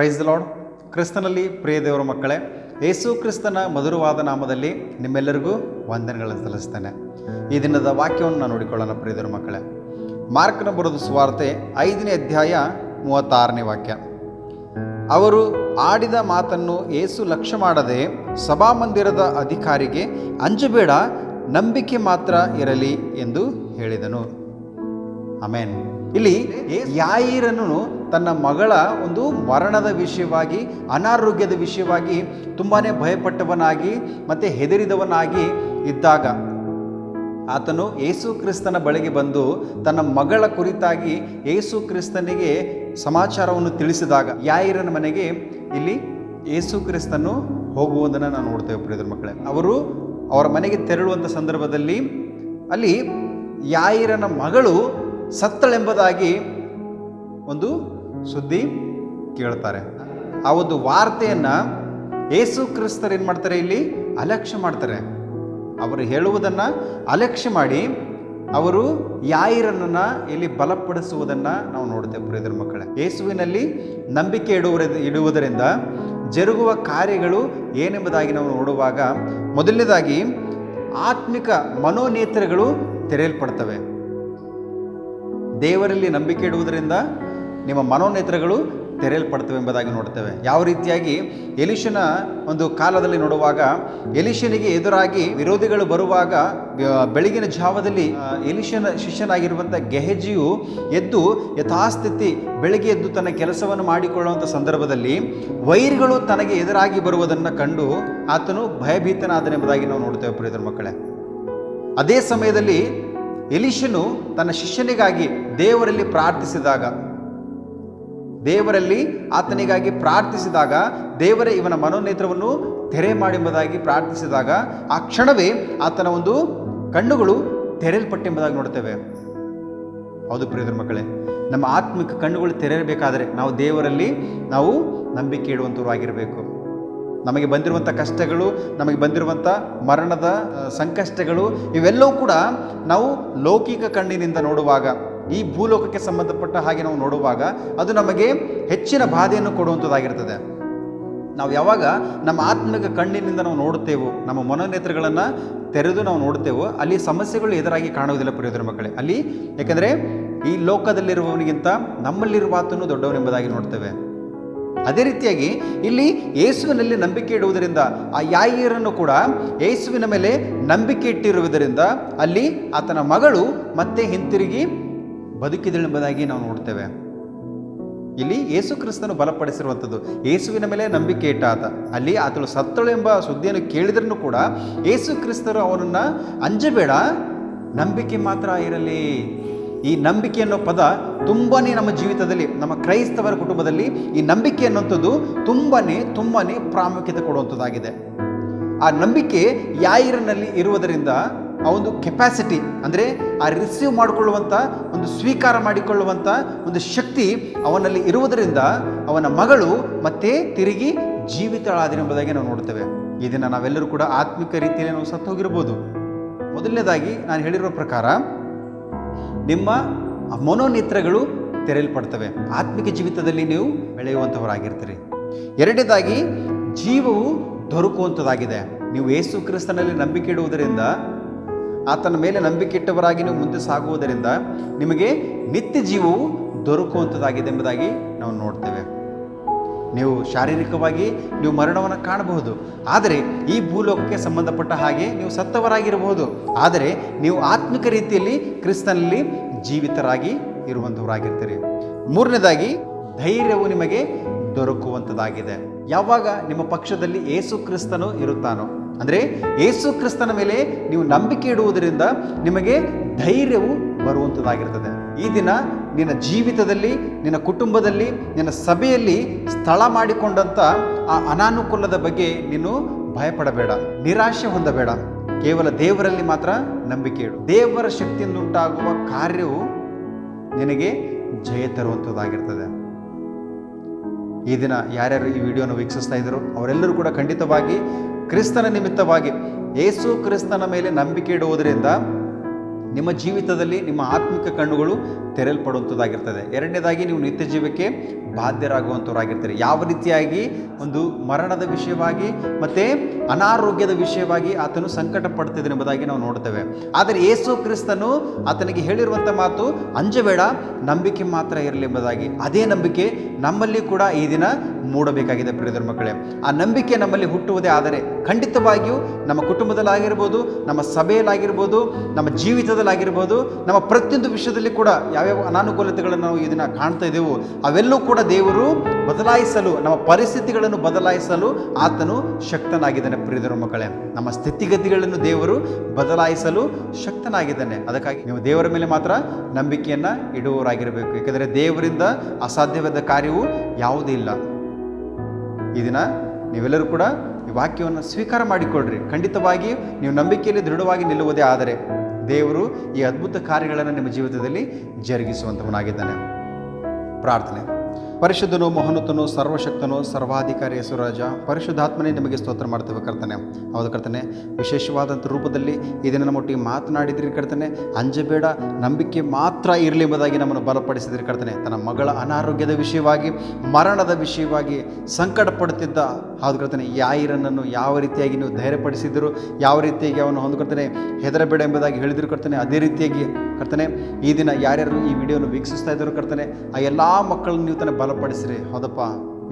Price lord ಕ್ರಿಸ್ತನಲ್ಲಿ ಪ್ರಿಯ ದೇವರ ಮಕ್ಕಳೇ ಯೇಸು ಕ್ರಿಸ್ತನ ಮಧುರವಾದ ನಾಮದಲ್ಲಿ ನಿಮ್ಮೆಲ್ಲರಿಗೂ ವಂದನೆಗಳನ್ನು ಸಲ್ಲಿಸ್ತೇನೆ. ಈ ದಿನದ ವಾಕ್ಯವನ್ನು ನಾನು ನೋಡಿಕೊಳ್ಳೋಣ ಪ್ರಿಯ ದೇವರ ಮಕ್ಕಳೇ. ಮಾರ್ಕನ ಬರೋದು ಸುವಾರ್ತೆ ಐದನೇ ಅಧ್ಯಾಯ ಮೂವತ್ತಾರನೇ ವಾಕ್ಯ. ಅವರು ಆಡಿದ ಮಾತನ್ನು ಏಸು ಲಕ್ಷ್ಯ ಮಾಡದೆ ಸಭಾಮಂದಿರದ ಅಧಿಕಾರಿಗೆ, ಅಂಜಬೇಡ, ನಂಬಿಕೆ ಮಾತ್ರ ಇರಲಿ ಎಂದು ಹೇಳಿದನು. ಅಮೇನ್ ಇಲ್ಲಿ ಯಾಯಿರನ್ನು ತನ್ನ ಮಗಳ ಒಂದು ಮರಣದ ವಿಷಯವಾಗಿ, ಅನಾರೋಗ್ಯದ ವಿಷಯವಾಗಿ ತುಂಬಾ ಭಯಪಟ್ಟವನಾಗಿ ಮತ್ತು ಹೆದರಿದವನಾಗಿ ಇದ್ದಾಗ ಆತನು ಏಸು ಕ್ರಿಸ್ತನ ಬಳಿಗೆ ಬಂದು ತನ್ನ ಮಗಳ ಕುರಿತಾಗಿ ಏಸು ಕ್ರಿಸ್ತನಿಗೆ ಸಮಾಚಾರವನ್ನು ತಿಳಿಸಿದಾಗ, ಯಾಯಿರನ ಮನೆಗೆ ಇಲ್ಲಿ ಏಸು ಕ್ರಿಸ್ತನು ಹೋಗುವುದನ್ನು ನಾವು ನೋಡ್ತೇವೆ ಪ್ರಿಯದ್ರ ಮಕ್ಕಳೇ. ಅವರು ಅವರ ಮನೆಗೆ ತೆರಳುವಂಥ ಸಂದರ್ಭದಲ್ಲಿ ಅಲ್ಲಿ ಯಾಯಿರನ ಮಗಳು ಸತ್ತಳೆಂಬುದಾಗಿ ಒಂದು ಸುದ್ದಿ ಕೇಳ್ತಾರೆ. ಆ ಒಂದು ವಾರ್ತೆಯನ್ನು ಏಸು ಕ್ರಿಸ್ತರು ಏನು ಮಾಡ್ತಾರೆ ಇಲ್ಲಿ? ಅಲಕ್ಷ್ಯ ಮಾಡ್ತಾರೆ. ಅವರು ಹೇಳುವುದನ್ನು ಅಲಕ್ಷ್ಯ ಮಾಡಿ ಅವರು ಯಾಯಿರನನ್ನು ಇಲ್ಲಿ ಬಲಪಡಿಸುವುದನ್ನು ನಾವು ನೋಡ್ತೇವೆ ಪ್ರಿಯದರ ಮಕ್ಕಳೇ. ಯೇಸುವಿನಲ್ಲಿ ನಂಬಿಕೆ ಇಡುವ ಇಡುವುದರಿಂದ ಜರುಗುವ ಕಾರ್ಯಗಳು ಏನೆಂಬುದಾಗಿ ನಾವು ನೋಡುವಾಗ ಮೊದಲನೇದಾಗಿ ಆತ್ಮಿಕ ಮನೋನೇತ್ರಗಳು ತೆರೆಯಲ್ಪಡ್ತವೆ. ದೇವರಲ್ಲಿ ನಂಬಿಕೆ ಇಡುವುದರಿಂದ ನಿಮ್ಮ ಮನೋನೇತ್ರಗಳು ತೆರೆಯಲ್ಪಡ್ತವೆ ಎಂಬುದಾಗಿ ನೋಡ್ತೇವೆ ಯಾವ ರೀತಿಯಾಗಿ ಎಲಿಶನ ಒಂದು ಕಾಲದಲ್ಲಿ ನೋಡುವಾಗ ಎಲಿಶನಿಗೆ ಎದುರಾಗಿ ವಿರೋಧಿಗಳು ಬರುವಾಗ ಬೆಳಗಿನ ಜಾವದಲ್ಲಿ ಎಲಿಶನ ಶಿಷ್ಯನಾಗಿರುವಂಥ ಗೆಹಜಿಯು ಎದ್ದು ಯಥಾಸ್ಥಿತಿ ಬೆಳಗ್ಗೆ ಎದ್ದು ತನ್ನ ಕೆಲಸವನ್ನು ಮಾಡಿಕೊಳ್ಳುವಂಥ ಸಂದರ್ಭದಲ್ಲಿ ವೈರ್ಗಳು ತನಗೆ ಎದುರಾಗಿ ಬರುವುದನ್ನು ಕಂಡು ಆತನು ಭಯಭೀತನಾದನೆಂಬುದಾಗಿ ನಾವು ನೋಡ್ತೇವೆ ಪ್ರಿಯದ್ರ ಮಕ್ಕಳೇ. ಅದೇ ಸಮಯದಲ್ಲಿ ಎಲಿಶನು ತನ್ನ ಶಿಷ್ಯನಿಗಾಗಿ ದೇವರಲ್ಲಿ ಪ್ರಾರ್ಥಿಸಿದಾಗ, ದೇವರಲ್ಲಿ ಆತನಿಗಾಗಿ ಪ್ರಾರ್ಥಿಸಿದಾಗ, ದೇವರೇ ಇವನ ಮನೋನೇತ್ರವನ್ನು ತೆರೆ ಮಾಡೆಂಬುದಾಗಿ ಪ್ರಾರ್ಥಿಸಿದಾಗ, ಆ ಕ್ಷಣವೇ ಆತನ ಒಂದು ಕಣ್ಣುಗಳು ತೆರೆಯಲ್ಪಟ್ಟೆಂಬುದಾಗಿ ನೋಡ್ತೇವೆ ಹೌದು ಪ್ರಿಯದ್ರ ಮಕ್ಕಳೇ, ನಮ್ಮ ಆತ್ಮಿಕ ಕಣ್ಣುಗಳು ತೆರೆಯಬೇಕಾದರೆ ನಾವು ದೇವರಲ್ಲಿ ನಾವು ನಂಬಿಕೆ ಇಡುವಂಥವ್ರು ಆಗಿರಬೇಕು ನಮಗೆ ಬಂದಿರುವಂಥ ಕಷ್ಟಗಳು, ನಮಗೆ ಬಂದಿರುವಂಥ ಮರಣದ ಸಂಕಷ್ಟಗಳು ಇವೆಲ್ಲವೂ ಕೂಡ ನಾವು ಲೌಕಿಕ ಕಣ್ಣಿನಿಂದ ನೋಡುವಾಗ ಈ ಭೂಲೋಕಕ್ಕೆ ಸಂಬಂಧಪಟ್ಟ ಹಾಗೆ ನಾವು ನೋಡುವಾಗ ಅದು ನಮಗೆ ಹೆಚ್ಚಿನ ಬಾಧೆಯನ್ನು ಕೊಡುವಂಥದ್ದಾಗಿರ್ತದೆ. ನಾವು ಯಾವಾಗ ನಮ್ಮ ಆತ್ಮಿಕ ಕಣ್ಣಿನಿಂದ ನಾವು ನೋಡುತ್ತೇವೋ, ನಮ್ಮ ಮನೋನೇತ್ರಗಳನ್ನು ತೆರೆದು ನಾವು ನೋಡುತ್ತೇವೋ, ಅಲ್ಲಿ ಸಮಸ್ಯೆಗಳು ಎದುರಾಗಿ ಕಾಣುವುದಿಲ್ಲ ಪ್ರಿಯೋದರ ಮಕ್ಕಳೇ. ಅಲ್ಲಿ ಯಾಕೆಂದರೆ ಈ ಲೋಕದಲ್ಲಿರುವವನಿಗಿಂತ ನಮ್ಮಲ್ಲಿರುವ ಆತನು ದೊಡ್ಡವನೆಂಬುದಾಗಿ ನೋಡ್ತೇವೆ. ಅದೇ ರೀತಿಯಾಗಿ ಇಲ್ಲಿ ಯೇಸುವಿನಲ್ಲಿ ನಂಬಿಕೆ ಇಡುವುದರಿಂದ, ಆ ಯಾಯಿಯರನ್ನು ಕೂಡ ಯೇಸುವಿನ ಮೇಲೆ ನಂಬಿಕೆ ಇಟ್ಟಿರುವುದರಿಂದ ಅಲ್ಲಿ ಆತನ ಮಗಳು ಮತ್ತೆ ಹಿಂತಿರುಗಿ ಬದುಕಿದಳೆಂಬುದಾಗಿ ನಾವು ನೋಡ್ತೇವೆ. ಇಲ್ಲಿ ಯೇಸು ಕ್ರಿಸ್ತನು ಬಲಪಡಿಸಿರುವಂಥದ್ದು. ಯೇಸುವಿನ ಮೇಲೆ ನಂಬಿಕೆ ಇಟ್ಟ ಆತ ಅಲ್ಲಿ ಆತಳು ಸತ್ತಳು ಎಂಬ ಸುದ್ದಿಯನ್ನು ಕೇಳಿದ್ರೂ ಕೂಡ ಯೇಸು ಕ್ರಿಸ್ತರು ಅವನನ್ನು ಅಂಜಬೇಡ, ನಂಬಿಕೆ ಮಾತ್ರ ಇರಲಿ. ಈ ನಂಬಿಕೆ ಅನ್ನೋ ಪದ ತುಂಬಾ ನಮ್ಮ ಜೀವಿತದಲ್ಲಿ, ನಮ್ಮ ಕ್ರೈಸ್ತವರ ಕುಟುಂಬದಲ್ಲಿ ಈ ನಂಬಿಕೆ ಅನ್ನೋಂಥದ್ದು ತುಂಬಾ ತುಂಬಾ ಪ್ರಾಮುಖ್ಯತೆ ಕೊಡುವಂಥದ್ದಾಗಿದೆ. ಆ ನಂಬಿಕೆ ಯಾಯಿರನಲ್ಲಿ ಇರುವುದರಿಂದ ಆ ಒಂದು ಕೆಪಾಸಿಟಿ ಅಂದರೆ ಆ ರಿಸೀವ್ ಮಾಡಿಕೊಳ್ಳುವಂಥ ಒಂದು ಸ್ವೀಕಾರ ಮಾಡಿಕೊಳ್ಳುವಂಥ ಒಂದು ಶಕ್ತಿ ಅವನಲ್ಲಿ ಇರುವುದರಿಂದ ಅವನ ಮಗಳು ಮತ್ತೆ ತಿರುಗಿ ಜೀವಿತಳಾದಿರೆಂಬುದಾಗಿ ನಾವು ನೋಡ್ತೇವೆ ಇದನ್ನು ನಾವೆಲ್ಲರೂ ಕೂಡ ಆತ್ಮಿಕ ರೀತಿಯಲ್ಲಿ ನಾವು ಸತ್ತು ಹೋಗಿರ್ಬೋದು. ಮೊದಲನೇದಾಗಿ ನಾನು ಹೇಳಿರೋ ಪ್ರಕಾರ, ನಿಮ್ಮ ಮನೋನೇತ್ರಗಳು ತೆರೆಯಲ್ಪಡ್ತವೆ. ಆತ್ಮಿಕ ಜೀವಿತದಲ್ಲಿ ನೀವು ಬೆಳೆಯುವಂಥವರಾಗಿರ್ತೀರಿ. ಎರಡನೇದಾಗಿ, ಜೀವವು ದೊರಕುವಂಥದ್ದಾಗಿದೆ ನೀವು ಯೇಸು ಕ್ರಿಸ್ತನಲ್ಲಿ ನಂಬಿಕೆ ಇಡುವುದರಿಂದ ಆತನ ಮೇಲೆ ನಂಬಿಕೆ ಇಟ್ಟವರಾಗಿ ನೀವು ಮುಂದೆ ಸಾಗುವುದರಿಂದ ನಿಮಗೆ ನಿತ್ಯ ಜೀವವು ದೊರಕುವಂಥದ್ದಾಗಿದೆ ಎಂಬುದಾಗಿ ನಾವು ನೋಡ್ತೇವೆ. ನೀವು ಶಾರೀರಿಕವಾಗಿ ನೀವು ಮರಣವನ್ನು ಕಾಣಬಹುದು. ಆದರೆ ಈ ಭೂಲೋಕಕ್ಕೆ ಸಂಬಂಧಪಟ್ಟ ಹಾಗೆ ನೀವು ಸತ್ತವರಾಗಿರಬಹುದು. ಆದರೆ ನೀವು ಆತ್ಮಿಕ ರೀತಿಯಲ್ಲಿ ಕ್ರಿಸ್ತನಲ್ಲಿ ಜೀವಿತರಾಗಿ ಇರುವಂಥವರಾಗಿರ್ತೀರಿ. ಮೂರನೇದಾಗಿ ಧೈರ್ಯವು ನಿಮಗೆ ದೊರಕುವಂಥದ್ದಾಗಿದೆ. ಯಾವಾಗ ನಿಮ್ಮ ಪಕ್ಷದಲ್ಲಿ ಏಸು ಕ್ರಿಸ್ತನು ಇರುತ್ತಾನೋ ಅಂದರೆ ಯೇಸು ಕ್ರಿಸ್ತನ ಮೇಲೆ ನೀವು ನಂಬಿಕೆ ಇಡುವುದರಿಂದ ನಿಮಗೆ ಧೈರ್ಯವು ಬರುವಂಥದ್ದಾಗಿರ್ತದೆ ಈ ದಿನ ನಿನ್ನ ಜೀವಿತದಲ್ಲಿ, ನಿನ್ನ ಕುಟುಂಬದಲ್ಲಿ, ನಿನ್ನ ಸಭೆಯಲ್ಲಿ ಸ್ಥಳ ಮಾಡಿಕೊಂಡಂಥ ಆ ಅನಾನುಕೂಲದ ಬಗ್ಗೆ ನೀನು ಭಯಪಡಬೇಡ, ನಿರಾಶೆ ಹೊಂದಬೇಡ. ಕೇವಲ ದೇವರಲ್ಲಿ ಮಾತ್ರ ನಂಬಿಕೆ ಇಡು. ದೇವರ ಶಕ್ತಿಯಿಂದ ಉಂಟಾಗುವ ಕಾರ್ಯವು ನಿನಗೆ ಜಯ ತರುವಂಥದ್ದಾಗಿರ್ತದೆ ಈ ದಿನ ಯಾರ್ಯಾರು ಈ ವಿಡಿಯೋನ ವೀಕ್ಷಿಸ್ತಾ ಇದ್ದರು ಅವರೆಲ್ಲರೂ ಕೂಡ ಖಂಡಿತವಾಗಿ ಕ್ರಿಸ್ತನ ನಿಮಿತ್ತವಾಗಿ ಏಸು ಕ್ರಿಸ್ತನ ಮೇಲೆ ನಂಬಿಕೆ ಇಡುವುದರಿಂದ ನಿಮ್ಮ ಜೀವಿತದಲ್ಲಿ ನಿಮ್ಮ ಆತ್ಮಿಕ ಕಣ್ಣುಗಳು ತೆರೆಯಲ್ಪಡುವಂಥದ್ದಾಗಿರ್ತದೆ. ಎರಡನೇದಾಗಿ ನೀವು ನಿತ್ಯ ಜೀವಕ್ಕೆ ಬಾಧ್ಯರಾಗುವಂಥವರಾಗಿರ್ತೀರಿ. ಯಾವ ರೀತಿಯಾಗಿ? ಒಂದು ಮರಣದ ವಿಷಯವಾಗಿ ಮತ್ತು ಅನಾರೋಗ್ಯದ ವಿಷಯವಾಗಿ ಆತನು ಸಂಕಟ ಪಡ್ತಿದ್ದಾನೆ ಎಂಬುದಾಗಿ ನಾವು ನೋಡ್ತೇವೆ. ಆದರೆ ಯೇಸು ಕ್ರಿಸ್ತನು ಆತನಿಗೆ ಹೇಳಿರುವಂಥ ಮಾತು ಅಂಜಬೇಡ, ನಂಬಿಕೆ ಮಾತ್ರ ಇರಲಿ ಎಂಬುದಾಗಿ. ಅದೇ ನಂಬಿಕೆ ನಮ್ಮಲ್ಲಿ ಕೂಡ ಈ ದಿನ ಮೂಡಬೇಕಾಗಿದೆ ಪ್ರಿಯದರ ಮಕ್ಕಳೇ. ಆ ನಂಬಿಕೆ ನಮ್ಮಲ್ಲಿ ಹುಟ್ಟುವುದೇ ಆದರೆ ಖಂಡಿತವಾಗಿಯೂ ನಮ್ಮ ಕುಟುಂಬದಲ್ಲಾಗಿರ್ಬೋದು, ನಮ್ಮ ಸಭೆಯಲ್ಲಾಗಿರ್ಬೋದು, ನಮ್ಮ ಜೀವಿತದಲ್ಲಾಗಿರ್ಬೋದು, ನಮ್ಮ ಪ್ರತಿಯೊಂದು ವಿಷಯದಲ್ಲಿ ಕೂಡ ಯಾವ್ಯಾವ ಅನಾನುಕೂಲತೆಗಳನ್ನು ನಾವು ಇದನ್ನು ಕಾಣ್ತಾ ಇದ್ದೇವೋ ಅವೆಲ್ಲೂ ಕೂಡ ದೇವರು ಬದಲಾಯಿಸಲು, ನಮ್ಮ ಪರಿಸ್ಥಿತಿಗಳನ್ನು ಬದಲಾಯಿಸಲು ಆತನು ಶಕ್ತನಾಗಿದ್ದಾನೆ ಪ್ರಿಯದರ ಮಕ್ಕಳೇ. ನಮ್ಮ ಸ್ಥಿತಿಗತಿಗಳನ್ನು ದೇವರು ಬದಲಾಯಿಸಲು ಶಕ್ತನಾಗಿದ್ದಾನೆ. ಅದಕ್ಕಾಗಿ ನೀವು ದೇವರ ಮೇಲೆ ಮಾತ್ರ ನಂಬಿಕೆಯನ್ನು ಇಡುವವರಾಗಿರಬೇಕು. ಏಕೆಂದರೆ ದೇವರಿಂದ ಅಸಾಧ್ಯವಾದ ಕಾರ್ಯವು ಯಾವುದೂ ಇಲ್ಲ. ಈ ದಿನ ನೀವೆಲ್ಲರೂ ಕೂಡ ಈ ವಾಕ್ಯವನ್ನು ಸ್ವೀಕಾರ ಮಾಡಿಕೊಳ್ಳ್ರಿ. ಖಂಡಿತವಾಗಿ ನೀವು ನಂಬಿಕೆಯಲ್ಲಿ ದೃಢವಾಗಿ ನಿಲ್ಲುವುದೇ ಆದರೆ ದೇವರು ಈ ಅದ್ಭುತ ಕಾರ್ಯಗಳನ್ನು ನಿಮ್ಮ ಜೀವಿತದಲ್ಲಿ ಜರುಗಿಸುವಂಥವನಾಗಿದ್ದಾನೆ ಪ್ರಾರ್ಥನೆ. ಪರಿಶುದ್ಧನು ಮಹೋನ್ನತನು ಸರ್ವಶಕ್ತನು ಸರ್ವಾಧಿಕಾರಿ ಹೆಸರಾಜ ಪರಿಶುದ್ಧಾತ್ಮನೇ ನಿಮಗೆ ಸ್ತೋತ್ರ ಮಾಡ್ತೇವೆ ಕರ್ತನೆ. ಹೌದು ಕರ್ತನೆ, ವಿಶೇಷವಾದಂಥ ರೂಪದಲ್ಲಿ ಇದನ್ನು ನಮ್ಮ ಒಟ್ಟಿಗೆ ಮಾತನಾಡಿದ್ರಿ ಕರ್ತನೆ. ಅಂಜಬೇಡ, ನಂಬಿಕೆ ಮಾತ್ರ ಇರಲಿ ಎಂಬುದಾಗಿ ನಮ್ಮನ್ನು ಬಲಪಡಿಸಿದ್ರಿ ಕರ್ತನೆ. ತನ್ನ ಮಗಳ ಅನಾರೋಗ್ಯದ ವಿಷಯವಾಗಿ, ಮರಣದ ವಿಷಯವಾಗಿ ಸಂಕಟ ಪಡುತ್ತಿದ್ದ ಹೌದು ಕರ್ತನೆ, ಯಾಯಿರನನ್ನು ಯಾವ ರೀತಿಯಾಗಿ ನೀವು ಧೈರ್ಯಪಡಿಸಿದ್ರು ಯಾವ ರೀತಿಯಾಗಿ ಅವನು ಹೊಂದ್ಕೊಳ್ತಾನೆ ಹೆದರಬೇಡ ಎಂಬುದಾಗಿ ಹೇಳಿದ್ರು ಕರ್ತನೆ, ಅದೇ ರೀತಿಯಾಗಿ ಕರ್ತನೆ, ಈ ದಿನ ಯಾರ್ಯಾರು ಈ ವಿಡಿಯೋನ ವೀಕ್ಷಿಸ್ತಾ ಇದ್ದರು ಕರ್ತನೆ, ಆ ಎಲ್ಲ ಮಕ್ಕಳನ್ನು ನೀವು ತನ್ನ ಬಲಪಡಿಸಿರಿ. ಹೌದಪ್ಪ.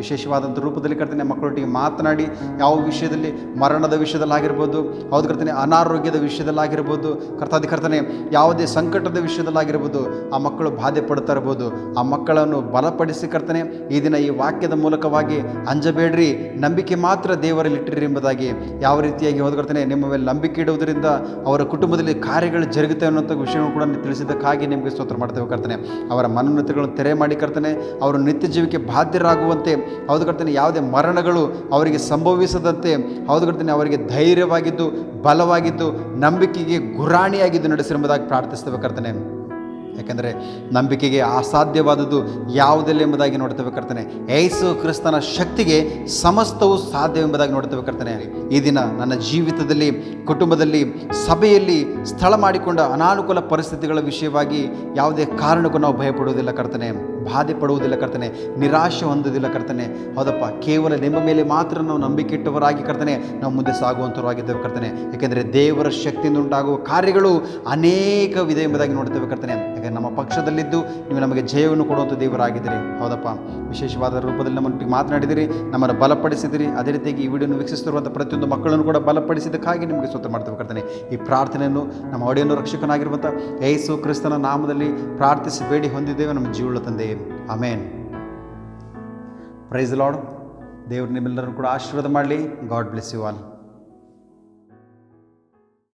ವಿಶೇಷವಾದಂಥ ರೂಪದಲ್ಲಿ ಕರ್ತನೆ ಮಕ್ಕಳೊಟ್ಟಿಗೆ ಮಾತನಾಡಿ ಯಾವ ವಿಷಯದಲ್ಲಿ ಮರಣದ ವಿಷಯದಲ್ಲಾಗಿರ್ಬೋದು ಹೌದು ಕರ್ತನೆ, ಅನಾರೋಗ್ಯದ ವಿಷಯದಲ್ಲಾಗಿರ್ಬೋದು ಕರ್ತಾದಿ ಕರ್ತನೆ ಯಾವುದೇ ಸಂಕಟದ ವಿಷಯದಲ್ಲಾಗಿರ್ಬೋದು ಆ ಮಕ್ಕಳು ಬಾಧೆ ಪಡ್ತಾ ಇರ್ಬೋದು. ಆ ಮಕ್ಕಳನ್ನು ಬಲಪಡಿಸಿ ಕರ್ತನೆ, ಈ ದಿನ ಈ ವಾಕ್ಯದ ಮೂಲಕವಾಗಿ ಅಂಜಬೇಡ್ರಿ, ನಂಬಿಕೆ ಮಾತ್ರ ದೇವರಲ್ಲಿ ಇಟ್ಟಿರಿ ಎಂಬುದಾಗಿ ಯಾವ ರೀತಿಯಾಗಿ ಹೌದು ಕರ್ತನೆ, ನಿಮ್ಮ ಮೇಲೆ ನಂಬಿಕೆ ಇಡುವುದರಿಂದ ಅವರ ಕುಟುಂಬದಲ್ಲಿ ಕಾರ್ಯಗಳು ಜರುಗುತ್ತೆ ಅನ್ನೋಂಥ ವಿಷಯವನ್ನು ಕೂಡ ತಿಳಿಸಿದ್ದಕ್ಕಾಗಿ ನಿಮಗೆ ಸ್ತೋತ್ರ ಮಾಡ್ತೇವೆ ಕರ್ತನೆ. ಅವರ ಮನೋನ್ನತಗಳನ್ನು ತೆರೆ ಮಾಡಿ ಕರ್ತನೆ, ಅವರು ನಿತ್ಯ ಜೀವಕ್ಕೆ ಬಾಧ್ಯರಾಗುವಂತೆ ಹೌದು ಕರ್ತನೆ, ಯಾವುದೇ ಮರಣಗಳು ಅವರಿಗೆ ಸಂಭವಿಸದಂತೆ, ಹೌದು ಕರ್ತನೆ, ಅವರಿಗೆ ಧೈರ್ಯವಾಗಿದ್ದು, ಬಲವಾಗಿದ್ದು, ನಂಬಿಕೆಗೆ ಗುರಾಣಿಯಾಗಿದ್ದು ನಡೆಸಿರುವುದಾಗಿ ಪ್ರಾರ್ಥಿಸ್ತೇವೆ ಕರ್ತನೆ. ಯಾಕೆಂದರೆ ನಂಬಿಕೆಗೆ ಅಸಾಧ್ಯವಾದದ್ದು ಯಾವುದಿಲ್ಲ ಎಂಬುದಾಗಿ ನೋಡ್ತೇವೆ ಕರ್ತನೆ. ಏಸು ಕ್ರಿಸ್ತನ ಶಕ್ತಿಗೆ ಸಮಸ್ತವು ಸಾಧ್ಯ ಎಂಬುದಾಗಿ ನೋಡ್ತೇವೆ ಕರ್ತನೆ. ಈ ದಿನ ನನ್ನ ಜೀವಿತದಲ್ಲಿ, ಕುಟುಂಬದಲ್ಲಿ, ಸಭೆಯಲ್ಲಿ ಸ್ಥಳ ಮಾಡಿಕೊಂಡ ಅನಾನುಕೂಲ ಪರಿಸ್ಥಿತಿಗಳ ವಿಷಯವಾಗಿ ಯಾವುದೇ ಕಾರಣಕ್ಕೂ ನಾವು ಭಯಪಡುವುದಿಲ್ಲ ಕರ್ತನೆ. ಬಾಧೆ ಪಡುವುದಿಲ್ಲ ಕರ್ತನೆ, ನಿರಾಶೆ ಹೊಂದುವುದಿಲ್ಲ ಕರ್ತನೆ. ಹೌದಪ್ಪ, ಕೇವಲ ನಿಮ್ಮ ಮೇಲೆ ಮಾತ್ರ ನಾವು ನಂಬಿಕೆ ಇಟ್ಟವರಾಗಿ ಕರ್ತನೆ, ನಾವು ಮುಂದೆ ಸಾಗುವಂಥವರಾಗಿದ್ದೇವೆ ಕರ್ತನೆ. ಏಕೆಂದರೆ ದೇವರ ಶಕ್ತಿಯಿಂದ ಉಂಟಾಗುವ ಕಾರ್ಯಗಳು ಅನೇಕ ವಿಧ ಎಂಬುದಾಗಿ ನೋಡ್ತೇವೆ ಕರ್ತನೆ. ಯಾಕಂದರೆ ನಮ್ಮ ಪಕ್ಷದಲ್ಲಿದ್ದು ನೀವು ನಮಗೆ ಜಯವನ್ನು ಕೊಡುವಂಥ ದೇವರಾಗಿದ್ದೀರಿ. ಹೌದಪ್ಪ, ವಿಶೇಷವಾದ ರೂಪದಲ್ಲಿ ನಮ್ಮೊಟ್ಟಿಗೆ ಮಾತನಾಡಿದಿರಿ ನಮ್ಮನ್ನು ಬಲಪಡಿಸಿದಿರಿ ಅದೇ ರೀತಿಯಾಗಿ ಈ ವಿಡಿಯೋನ ವೀಕ್ಷಿಸ್ತಿರುವಂಥ ಪ್ರತಿಯೊಂದು ಮಕ್ಕಳನ್ನು ಕೂಡ ಬಲಪಡಿಸಿದ್ದಕ್ಕಾಗಿ ನಿಮಗೆ ಸ್ತೋತ್ರ ಮಾಡ್ತೇವೆ ಕರ್ತನೆ. ಈ ಪ್ರಾರ್ಥನೆಯನ್ನು ನಮ್ಮ ಒಡೆಯನ್ನು ರಕ್ಷಕನಾಗಿರುವಂಥ ಯೇಸು ಕ್ರಿಸ್ತನ ನಾಮದಲ್ಲಿ ಪ್ರಾರ್ಥಿಸಿ ಬೇಡಿ ಹೊಂದಿದ್ದೇವೆ. ನಮ್ಮ ಜೀವಳ ತಂದೆ ಅಮೇನ್ ಪ್ರೈಸ್ ಲಾರ್ಡ್ ದೇವರು ನಿಮ್ಮೆಲ್ಲರನ್ನು ಕೂಡ ಆಶೀರ್ವಾದ ಮಾಡಲಿ ಗಾಡ್ ಬ್ಲೆಸ್ ಯು ಆಲ್